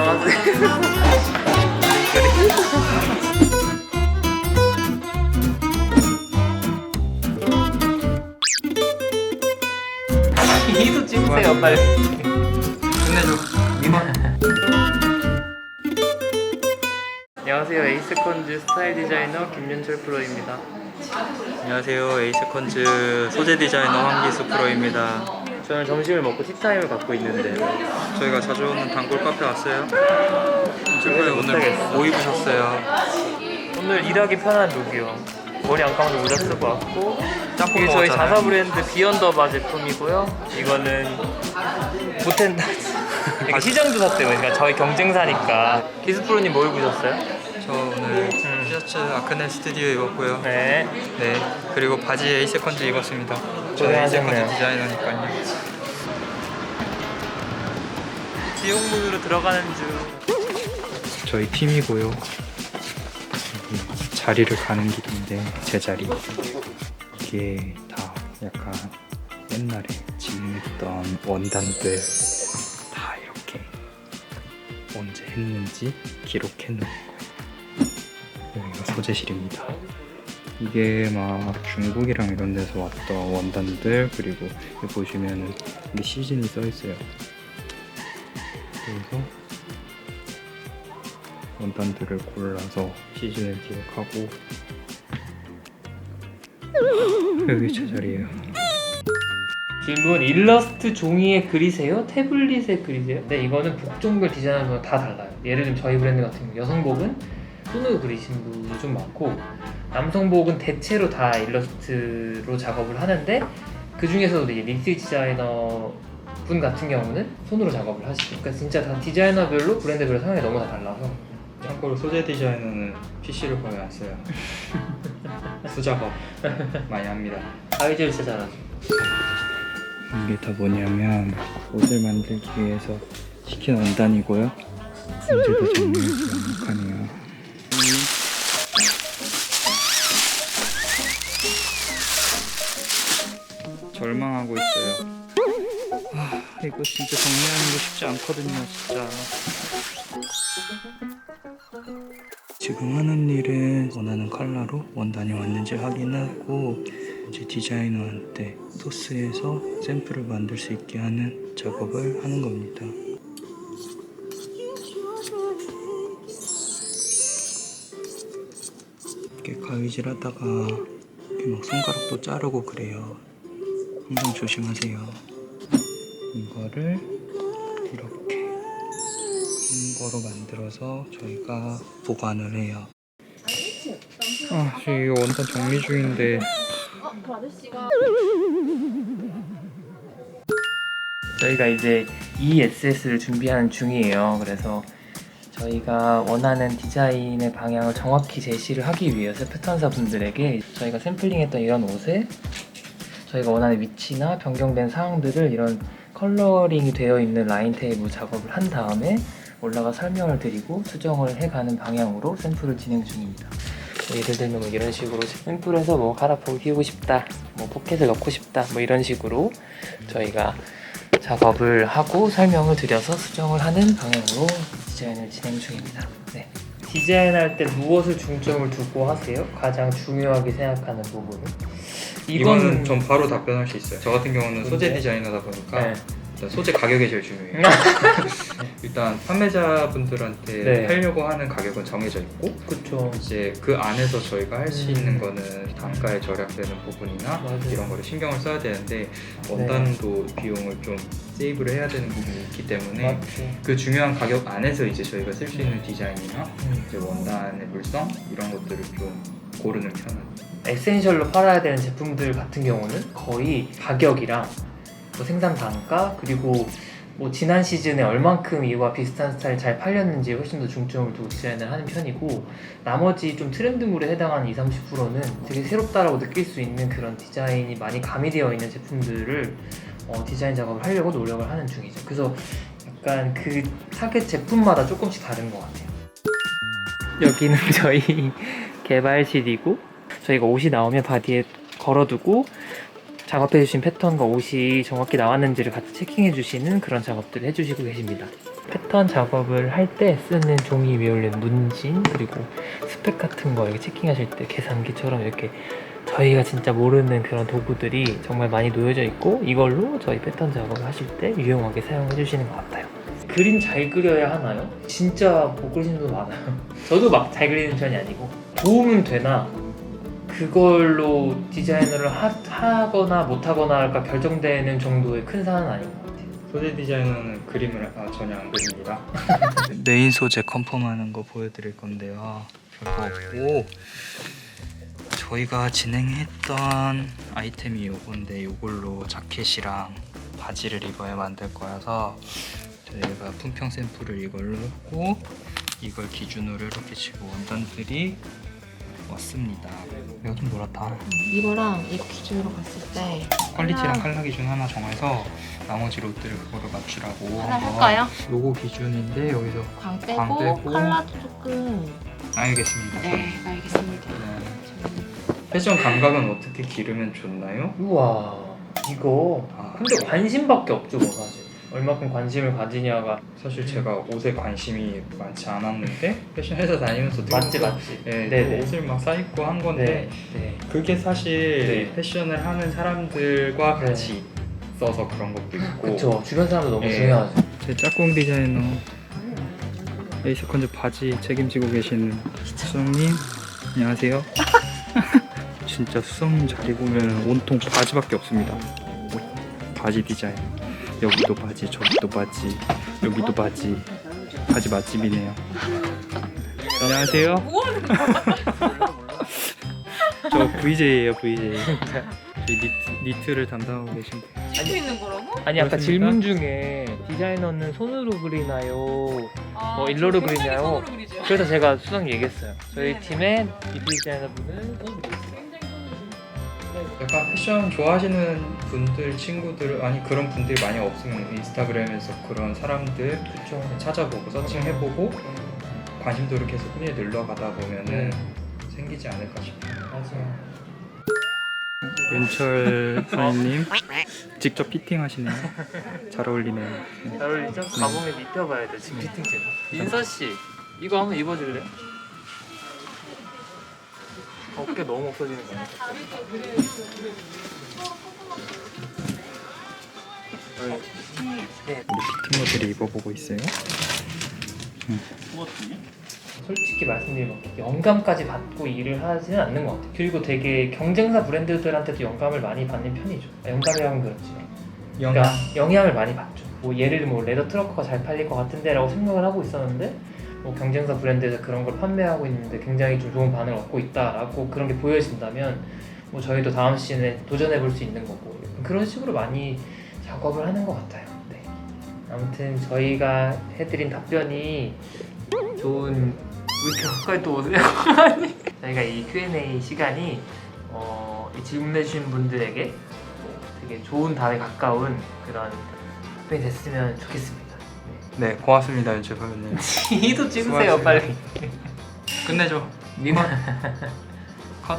안녕하세요. 이도 찍으세요 빨리. 끝내줘. 안녕하세요 에이스컨즈 스타일 디자이너 김윤철 프로입니다. 안녕하세요. 에이스컨즈 소재 디자이너 황기수 프로입니다. 저는 점심을 먹고 티타임을 갖고 있는데 저희가 자주 오는 단골 카페 왔어요. 유튜브에 오늘 못하겠어. 뭐 입으셨어요? 오늘 일하기 편한 룩이요. 머리 안 감고 모자 쓰고 왔고 짬뽕 이게 저희 먹었잖아요. 자사 브랜드 비언더바 제품이고요. 이거는 모텐다. 이거 시장조사 때문에 그러니까 저희 경쟁사니까 기수 프로님 뭐 입으셨어요? 저 오늘 티셔츠 아크넬 스튜디오 입었고요. 네. 네. 그리고 바지 에이스컨즈 입었습니다. 저 고생하셨네요. 에이스컨즈 디자이너니까요. 지옥문으로 들어가는 중. 저희 팀이고요. 여기 자리를 가는 길인데 제 자리. 이게 다 약간 옛날에 진행했던 원단들 다 이렇게 언제 했는지 기록해 놓은 거예요. 여기가 소재실입니다. 이게 막 중국이랑 이런 데서 왔던 원단들 그리고 보시면은 이게 시즌이 써 있어요. 그래서 원단들을 골라서 시즌을 기억하고 여기 제 자리예요. 질문 일러스트 종이에 그리세요? 태블릿에 그리세요? 네 이거는 복종별 디자인은 다 달라요 예를 들면 저희 브랜드 같은 경우 여성복은 손으로 그리신 분이 좀 많고 남성복은 대체로 다 일러스트로 작업을 하는데 그 중에서도 이제 립스틱 디자이너 분 같은 경우는 손으로 작업을 하시죠 그러니까 진짜 다 디자이너별로 브랜드별로 성향이 너무 다 달라서 참고로 소재 디자이너는 PC를 거의 안 써요. 수작업 많이 합니다. 아이디어 진짜 잘하죠 이게 다 뭐냐면 옷을 만들기 위해서 시킨 원단이고요. 문제도 정말 완벽하네요. 절망하고 있어요. 아, 이거 진짜 정리하는 거 쉽지 않거든요, 진짜. 지금 하는 일은 원하는 컬러로 원단이 왔는지 확인하고 이제 디자이너한테 소스에서 샘플을 만들 수 있게 하는 작업을 하는 겁니다. 이렇게 가위질 하다가 이렇게 막 손가락도 자르고 그래요. 항상 조심하세요. 이거를 이렇게 한 거로 만들어서 저희가 보관을 해요. 아, 지금 이거 원단 정리 중인데 저희가 이제 ESS를 준비하는 중이에요. 그래서 저희가 원하는 디자인의 방향을 정확히 제시를 하기 위해서 패턴사 분들에게 저희가 샘플링했던 이런 옷에 저희가 원하는 위치나 변경된 사항들을 이런 컬러링이 되어 있는 라인 테이블 작업을 한 다음에 올라가 설명을 드리고 수정을 해가는 방향으로 샘플을 진행 중입니다. 뭐 예를 들면 뭐 이런 식으로 샘플에서 뭐 가라포를 끼우고 싶다, 뭐 포켓을 넣고 싶다, 뭐 이런 식으로 저희가 작업을 하고 설명을 드려서 수정을 하는 방향으로 디자인을 진행 중입니다. 네. 디자인할 때 무엇을 중점을 두고 하세요? 가장 중요하게 생각하는 부분은? 이거는 전 바로 답변할 수 있어요. 저 같은 경우는 소재? 디자이너다 보니까 네. 일단 소재 가격이 제일 중요해요. 일단 판매자분들한테 네. 팔려고 하는 가격은 정해져 있고 그쵸. 이제 그 안에서 저희가 할수 음. 있는 거는 단가에 절약되는 부분이나 맞아요. 이런 거를 신경을 써야 되는데 원단도 비용을 좀 세이브를 해야 되는 부분이 있기 때문에 맞죠. 그 중요한 가격 안에서 이제 저희가 쓸 수 있는 디자인이나 음. 이제 원단의 물성 이런 것들을 좀 고르는 편입니다. 에센셜로 팔아야 되는 제품들 같은 경우는 거의 가격이랑 뭐 생산 단가 그리고 뭐 지난 시즌에 얼만큼 이와 비슷한 스타일 잘 팔렸는지 훨씬 더 중점을 두고 디자인을 하는 편이고 나머지 좀 트렌드물에 해당하는 20, 30%는 되게 새롭다라고 느낄 수 있는 그런 디자인이 많이 가미되어 있는 제품들을 어, 디자인 작업을 하려고 노력을 하는 중이죠. 그래서 약간 그 타겟 제품마다 조금씩 다른 것 같아요. 여기는 저희 개발실이고 저희가 옷이 나오면 바디에 걸어두고 작업해 주신 패턴과 옷이 정확히 나왔는지를 같이 체킹해 주시는 그런 작업들을 해주시고 계십니다. 패턴 작업을 할 때 쓰는 종이 위에 올린 문신 그리고 스펙 같은 거 이렇게 체킹하실 때 계산기처럼 이렇게 저희가 진짜 모르는 그런 도구들이 정말 많이 놓여져 있고 이걸로 저희 패턴 작업을 하실 때 유용하게 사용해 주시는 것 같아요. 그림 잘 그려야 하나요? 진짜 못 그리시는 분 많아요. 저도 막 잘 그리는 편이 아니고 도움은 되나 그걸로 디자이너를 하, 하거나 못하거나가 결정되는 정도의 큰 사안은 아닌 것 같아요. 소재 디자이너는 그림을 아, 전혀 안 그립니다. 메인 소재 컨펌하는 거 보여드릴 건데요. 별거 없고 저희가 진행했던 아이템이 요건데 요걸로 자켓이랑 바지를 입어야 만들 거여서 저희가 품평 샘플을 이걸로 했고 이걸 기준으로 이렇게 지금 원단들이 왔습니다. 이거 좀 노랗다. 이거랑 이거 기준으로 봤을 때 퀄리티랑 하나- 컬러 기준 하나 정해서 나머지 롯들을 그거로 맞추라고 하나 한번 할까요? 요거 기준인데 여기서 광 빼고, 광 빼고. 컬러도 조금 알겠습니다. 네 알겠습니다. 네. 패션 감각은 어떻게 기르면 좋나요? 우와 이거 아, 근데 관심밖에 없죠 뭐 사실 얼마큼 관심을 가지냐가 사실 제가 옷에 관심이 많지 않았는데 패션 회사 다니면서 되게 맞지 또- 맞지 네, 네네. 또 옷을 막 사입고 한 건데 네, 네. 그게 사실 네. 패션을 하는 사람들과 네. 같이 있어서 그런 것도 있고 그쵸 주변 사람도 너무 예. 중요하죠 제 짝꿍 디자이너 에이스 컨즈 바지 책임지고 계시는 수성님 안녕하세요 진짜 수성님 잘 입으면 온통 바지밖에 없습니다 바지 디자인 여기도 바지 저기도 바지 여기도 바지. 바지 맛집이네요. 안녕하세요. 저 VJ예요 VJ 저희 니트, 니트를 담당하고 계신 분. 찍고 있는 거라고? 아니 아까 그렇습니까? 질문 중에 디자이너는 손으로 그리나요? 뭐 일로로 그리냐요? 그래서 제가 수상 얘기했어요. 저희 네네. 팀의 이 디자이너분은 손으로 그리세요 약간 패션 좋아하시는 분들 친구들 아니 그런 분들이 많이 없으면 인스타그램에서 그런 사람들 그쵸 찾아보고 서칭해보고 관심도를 계속 꾸준히 늘러가다 보면은 네. 생기지 않을까 싶어요. 맞아요 윤철 사장님 직접 피팅 하시네요. 잘 어울리네요. 네. 잘 어울리죠? 가봉에 입혀봐야 돼 지금 피팅 제가 인서 씨 이거 한번 입어줄래 요? 어깨 너무 없어지는 거 아니야? 네, 우리 피팅 모델이 입어보고 있어요. 솔직히 말씀드리면 영감까지 받고 일을 하지는 않는 것 같아요. 그리고 되게 경쟁사 브랜드들한테도 영감을 많이 받는 편이죠. 영감이라면 그렇지만. 그러니까 영향을 많이 받죠. 뭐 예를 들면 뭐 레더 트럭커가 잘 팔릴 것 같은데라고 생각을 하고 있었는데 뭐 경쟁사 브랜드에서 그런 걸 판매하고 있는데 굉장히 좀 좋은 반응을 얻고 있다라고 그런 게 보여진다면 뭐 저희도 다음 시즌에 도전해 볼 수 있는 거고 그런 식으로 많이 작업을 하는 것 같아요. 네. 아무튼 저희가 해드린 답변이 좋은 왜 이렇게 가까이 또 오세요? 저희가 이 Q&A 시간이 어, 이 질문해주신 분들에게 뭐 되게 좋은 답에 가까운 그런 답변이 됐으면 좋겠습니다. 네, 고맙습니다 윤철 선배님. 지도 찍으세요 수고하셨습니다. 빨리. 끝내죠. 니만 컷.